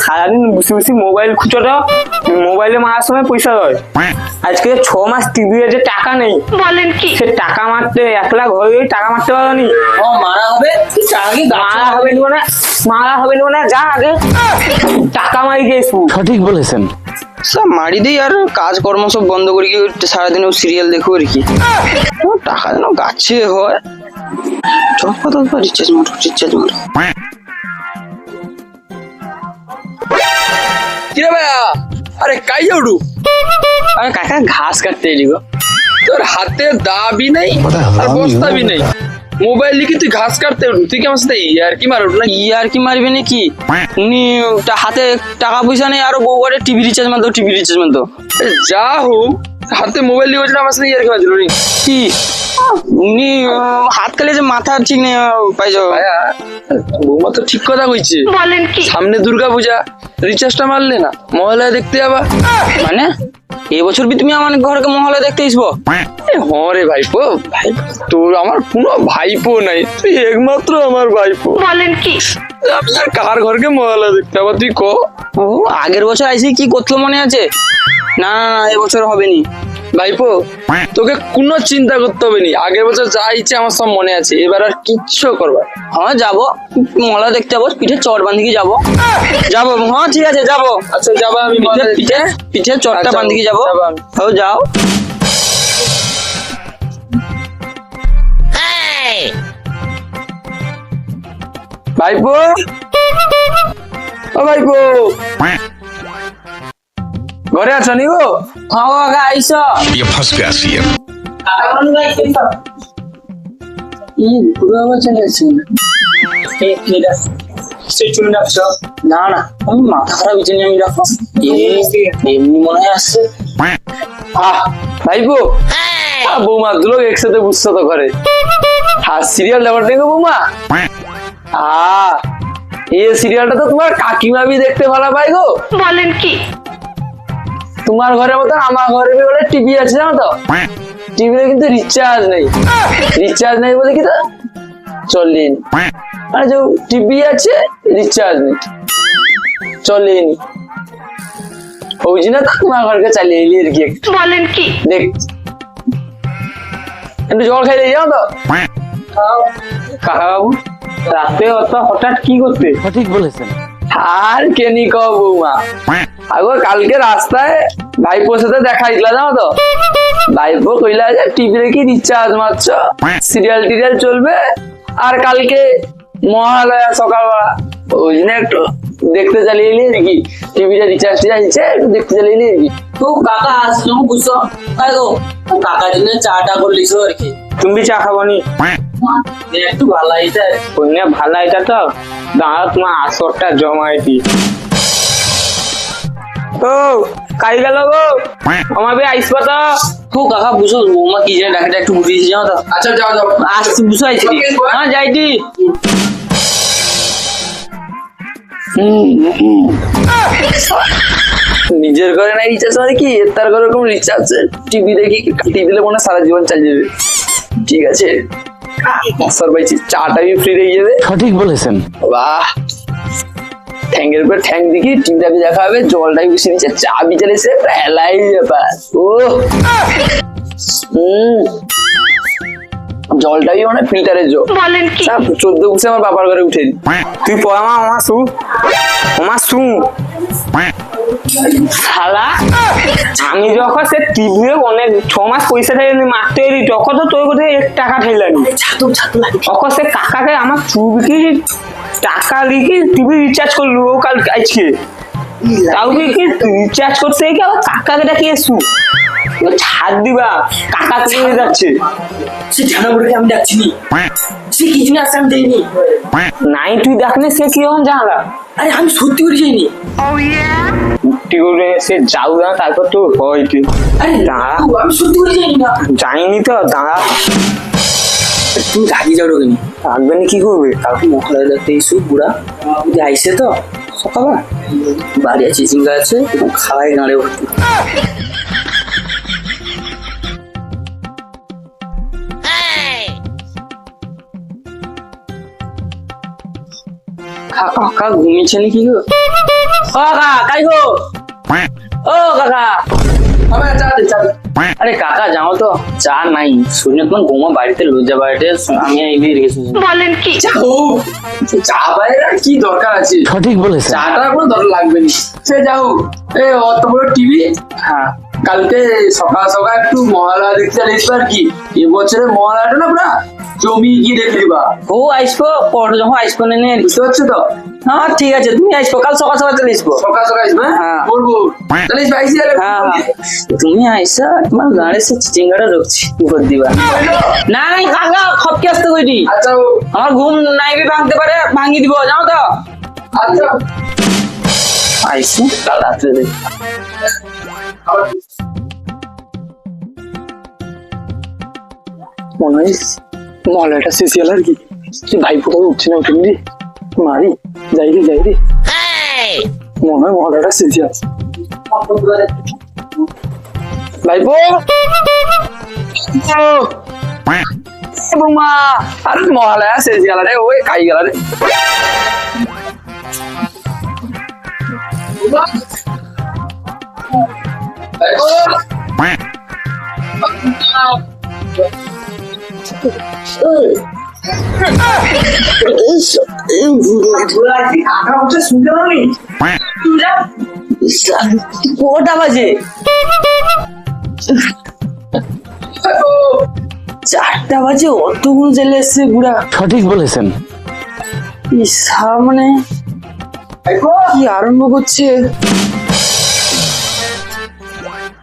সারাদিন বসে বসে মোবাইল খুচোটা মোবাইলে মারার সময় পয়সা দেয় আজকে ছ মাস টিভি যে টাকা নেই বলেন কি? সে টাকা মারতে একলা ঘরে টাকা মারতে পারো নি। মারা হবে? আগে মারা হবে না মারা হবে নি না যা আগে টাকা মারি গেছু সঠিক বলেছেন। সব মারি দিই আর কাজকর্ম সব বন্ধ করে কি সারাদিন সিরিয়াল দেখো আর কি। টাকা যেন গাছে হয়। চপ্পা তো রিচার্জ মারো রিচার্জ মারো কিরে ভাইয়া? আরে কাই উঠু আরে কাকা ঘাস কাটতে এলি গো। তোর হাতে দাবি নেই আর বস্তা বি নেই। মোবাইল লিখে তুই ঘাস কাটতে তুই কি আমার সাথে ইয়ার কি মার উঠু না ই আর কি মারবে নাকি? উনি হাতে টাকা পয়সা নেই আরও বউ করে টিভি রিচার্জ মারতো টিভি রিচার্জ মারতো। যা হোক হাতে মোবাইল লিখে আমার সাথে ইয়ার কি মারছিল কি? উনি হাত কালে যে মাথা ঠিক নেই পাইছো। ভাইয়া বৌমা তো ঠিক কথা কইছে। বলেন কি? সামনে দুর্গা পূজা রিচার্জটা মারলে না মহলায় দেখতে যাবা। মানে এবছর বি তুমি আমার ঘরকে মহলে দেখতে আসব এ, হ্যাঁ রে ভাইপো। ভাই তোর আমার কোনো ভাইপো নাই। তুই একমাত্র আমার ভাইপো। বলেন কি? আমি আর কার ঘরকে মহলা দেখতে যাব তুই ক? ও আগের বছর আইসি কি করছিল মনে আছে? না না না এবছর হবে নি ভাইপো তোকে কোনো চিন্তা করতে হবে নি। আগের বছর যা ইচ্ছে আমার সব মনে আছে। এবার আর কিচ্ছু করবা হ্যাঁ যাব। মলা দেখতে যাব। পিঠে চট বাঁধিকে যাব। যাব হ্যাঁ ঠিক আছে যাব। আচ্ছা যাব আমি পিঠে পিঠে চটটা আচ্ছা, বাঁধিকে যাব। যাব হ্যাঁ যাও। ভাইপো ও ভাইপো ঘরে আছো নি গো হ্যাঁ গো, আগা আইস ये फंस गया सीएम না না আমি মাথা খারাপ হয়েছে নি আমি রাখো এমনি এমনি মনে হয় আসছে আহ ভাইপো আহ, বৌমা দুলোক একসাথে বুঝছো তো ঘরে আর সিরিয়াল দেখার দেখো বৌমা আহ এই সিরিয়ালটা তো তোমার কাকিমা বি দেখতে ভালো পাই গো। বলেন কি? তোমার ঘরের মতো আমার ঘরে বি বলে টিভি আছে জানো তো? টিভিতে কিন্তু রিচার্জ নেই। রিচার্জ নেই বলে কি তো? চলেনি মানে যে টিভি আছে রিচার্জ নেই। চলেনি ওই জন্য তো তোমার ঘরকে চালিয়ে এলি আর কি বলেন কি? দেখ। একটু জল খাই দিয়ে যাও তো। কাকা বাবু রাতে অত হঠাৎ কি করতে? সঠিক বলেছেন। আর কেনি ক বৌমা? আগো কালকে রাস্তায় ভাইপোর সাথে দেখা হইছিল জানো তো? ভাইপো কইলা যে টিভি দেখি রিচার্জ মারছ সিরিয়াল টিরিয়াল চলবে? আর কালকে মহালয়া সকালবেলা। ওই জন্য একটু দেখতে চালিয়ে এলি আর কি টিভিটা রিচার্জ টিচার্জ দিচ্ছে একটু দেখতে চালিয়ে এলি আর কি তো কাকা আসলো বুঝছ? তাই তো কাকার জন্য চাটা করলিস আর কি। তুমি চা খাব নি? একটু ভালো এটা কন্যা ভালো এটা তো? দাঁড়া তোমার আসরটা জমাইতি ও কাই গেল গো? আমার আইসবা তো তো কাকা বুঝো বৌমা কি জানে ডাকাটা একটু জানো তো? আচ্ছা যাও যাও। আসছি বুঝো আইছি। হ্যাঁ যাইটি নিজের ঘরে না রিচার্জ মানে কি? তার ঘরে কোনো রিচার্জ টিভি দেখি কাটিয়ে দিলে মনে সারা জীবন চালিয়ে যাবে ঠিক আছে। মশার পাইছি চাটা বি ফ্রি হয়ে যাবে সঠিক বলেছেন। বাহ। ঠ্যাঙ্গের উপর ঠ্যাং দেখি টিভিটা বি দেখা হবে জলটাই বসে দিচ্ছে চা বি চালিয়েছে এলাই ব্যাপার। ও হুম। জলটাই মানে ফিল্টারের জল বলেন কি? চোদ্দ বসে আমার বাবার ঘরে উঠে দিই। তুই পড়া মা আমার শু। আমার শু। শালা। আমি যখন সে টিভিতে অনেক ছ মাস পয়সা মারতে এলি তখন তো তোর কোথায় এক টাকা তখন সে কাকাকে আমার চুবকি টাকা লিখে টিভি রিচার্জ করল কাল আজকে। কি কি রিচার্জ করতে গিয়ে আবার কাকাকে ডাকি এসু? ছাড় দিবা কাকা চলে যাচ্ছে? সে জানা বলে আমি ডাকছি সে কি নাই তুই দেখলে সে কি এখন জানলা আরে আমি সত্যি করে যাইনি উঠি করে সে যাও না তারপর তো হয় তুই আরে দাঁড়া। আমি সত্যি করে যাইনি না। যাইনি তো দাঁড়া। তুমি রাগি যাও রোগিনি রাখবে না কি করবে? কালকে মহলা দেখতে এসু বুড়া। যে আইসে তো সকালে বাড়ি আছে চিঙ্গা আছে খাওয়াই গাঁড়ে ভর্তি। কাকা কাকা ঘুমিয়েছে নাকি গো? কাকা কাই গো? ও কাকা। চা দে, চা দে। আরে কাকা যাও তো চা নাই। শুনে তোমার গোমা বাড়িতে লজ্জা বাড়িতে আমি এই দিয়ে রেখেছি বলেন কি? চা বাইরে আর কি দরকার আছে? সঠিক বলেছেন। চাটা কোনো দরকার লাগবে না। সে যাও এ অত বড় টিভি? হ্যাঁ। কালকে সকাল সকাল একটু মহালয়া দেখতে চালিয়েছিল আর কি। এবছরে মহালয়াটা না পুরা জমি গিয়ে দেখে দিবা। ও আসব পর যখন আসব না নে বুঝতে পারছ তো? হ্যাঁ ঠিক আছে তুমি আসব কাল সকাল সকাল চলে আসব সকাল সকাল আসবে হ্যাঁ? করব তাহলে আইসি হ্যাঁ তুমি আইসা তোমার গাড়ি সে চিচিঙ্গাটা ঢুকছি ভোট দিবা? না না কাকা খপকে আসতে কইটি। আচ্ছা আমার ঘুম নাই ভাঙতে পারে ভাঙি দিব যাও তো? আচ্ছা। আইসি কাল রাত্রে মনে হয় মহলাটা শেষিয়াল আর কি? ভাই ফোটা উঠছে না উঠেন রে মারি যাই রে যাই রে। মনে হয় মহলাটা শেষিয়াল ভাইপো! বৌমা! আরে মহালয়া শেষ গেল রে ওই খাই গেল রে। কটা বাজে চারটা বাজে অতগুলো চলে এসছে বুড়া। সঠিক বলেছেন। সামনে কি আরম্ভ করছে?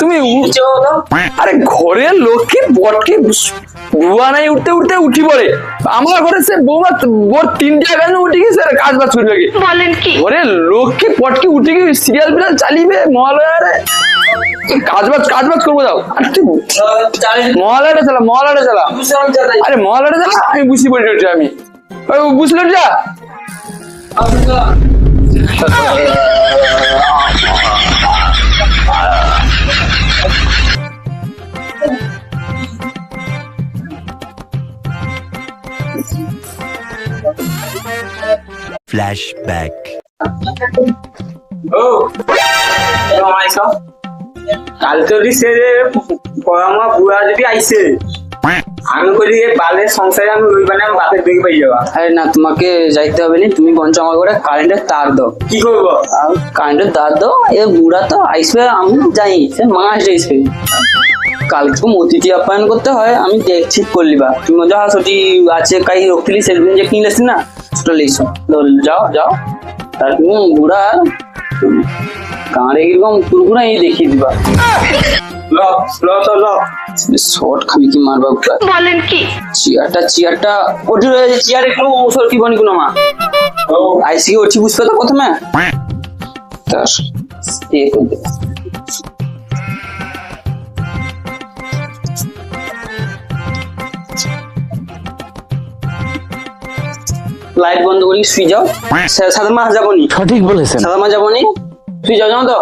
তুমি উঠছো না? আরে ঘরের লক্ষ্মী বটকে বুয়া নাই উঠতে উঠতে উঠি পড়ে। আমার ঘরে সে বৌমা ওর তিনটা গান উঠে গেছে আর কাজ বাজ করবে বলেন কি? ঘরে লক্ষ্মী পটকে উঠে গিয়ে সিরিয়াল ফিরিয়াল চালিবে মহালয়ারে? কাজ বাজ কাজ বাজ করব দাও আরে তুই মহালয়াটা চালা মহালয়াটা চালা আরে মহালয়াটা চালা আমি বুঝি পড়ে আমি। বুঝলো যা? Flashback. ও আমাইছো কালকে যদি সে যে পরামা বুড়া যদি আইছে আমি করি সংসারে আমি রইবা না বাপের দিকে পাই যাবা। আরে না তোমাকে যাইতে হবে না? তুমি বঞ্চ আমার করে কারেন্টের তার দাও। কি করব কারেন্টের তার দাও। এ বুড়া তো আসবে আমি যাই। সে মাস কালকে তো অতিথি আপ্যায়ন করতে হয় আমি দেখছি করলিবা তুমি মজা হাসটি আছে কাই রখিলি সেদিন যে কিনলেছি না। সেটা লিখছো যাও যাও। তার তুমি বুড়া কাঁড়ে কীরকম পুরোপুরা এই দেখিয়ে দিবা। ল ল তো ল শর্ট খাবি কি মারবা বলেন কি? চেয়ারটা চেয়ারটা ওটি চেয়ার একটু সরকি বনি কোনো মা? আইসি ওটি বুঝবে তো প্রথমে। তার করে লাইট বন্ধ করি শুই যাও সাদা মাছ যাব নি সঠিক বলেছেন। সাদা মাছ যাব নি শুই যাও জানো তো?